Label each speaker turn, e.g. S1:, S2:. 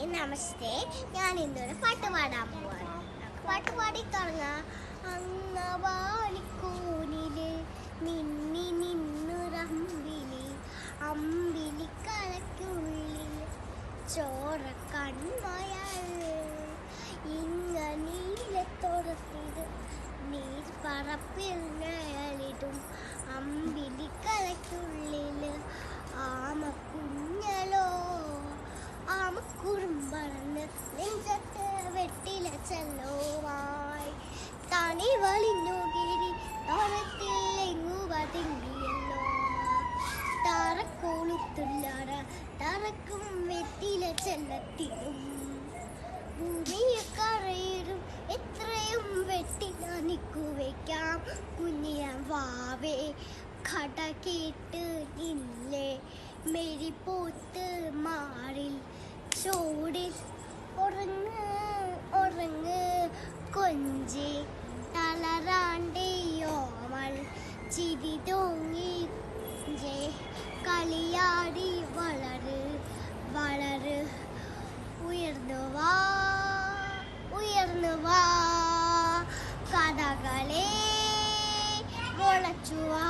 S1: എവരിബാണി നമസ്തേ ഞാൻ ഇന്നൊരു പാട്ട് പാടാൻ പോവാണ്. പാട്ട് പാടി തുടങ്ങാം. അന്നവാളിക്കൂനിൽ നിന്നി നിന്നുറമ്പിൽ അമ്പിലി കലക്കുള്ളിൽ ചോര കൺമയാൾ ഇങ്ങനീലത്തോടത്തിത് നീർ പറപ്പിൽ ചെല്ലോവായി. തണി വളിഞ്ഞു കീരി തോരത്തിൽ എങ്ങുവ തിങ്ങിയല്ലോ തറക്കോളുത്തുള്ളറ തറക്കും ചെല്ലത്തിലും. ഭൂമിയെ കറയിടും എത്രയും വെട്ടില നിക്കുവയ്ക്കാം കുഞ്ഞിയ വാവേ കട കേട്ട് നില്ലേ. മെരിപ്പോത്ത് മാറിൽ ചോടിൽ ഉറങ്ങ് ചിരി തോങ്ങി കളിയാടി വളര് വളര്. ഉയർന്നു വാ ഉയർന്നു വാ. കഥകളെ മുളച്ചു വാ.